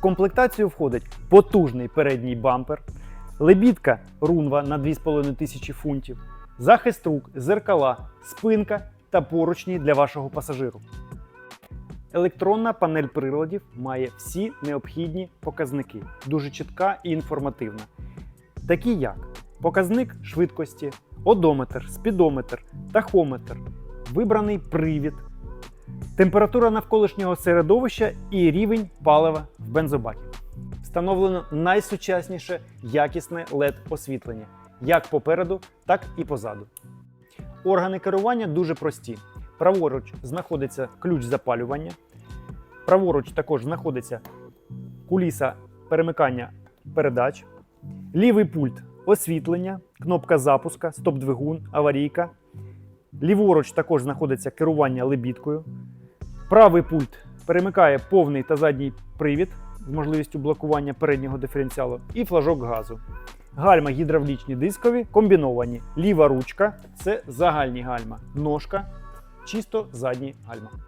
В комплектацію входить потужний передній бампер, лебідка рунва на 2500 фунтів, захист рук, зеркала, спинка та поручні для вашого пасажиру. Електронна панель приладів має всі необхідні показники, дуже чітка і інформативна, такі як показник швидкості, одометр, спідометр, тахометр, вибраний привід, температура навколишнього середовища і рівень палива в бензобакі. Встановлено найсучасніше якісне LED освітлення як попереду, так і позаду. Органи керування дуже прості. Праворуч знаходиться ключ запалювання. Праворуч також знаходиться куліса перемикання передач, лівий пульт освітлення, кнопка запуска, стоп-двигун, аварійка. Ліворуч також знаходиться керування лебідкою. Правий пульт перемикає повний та задній привід з можливістю блокування переднього диференціалу і флажок газу. Гальма гідравлічні дискові комбіновані. Ліва ручка це загальні гальма, ножка чисто задні гальма.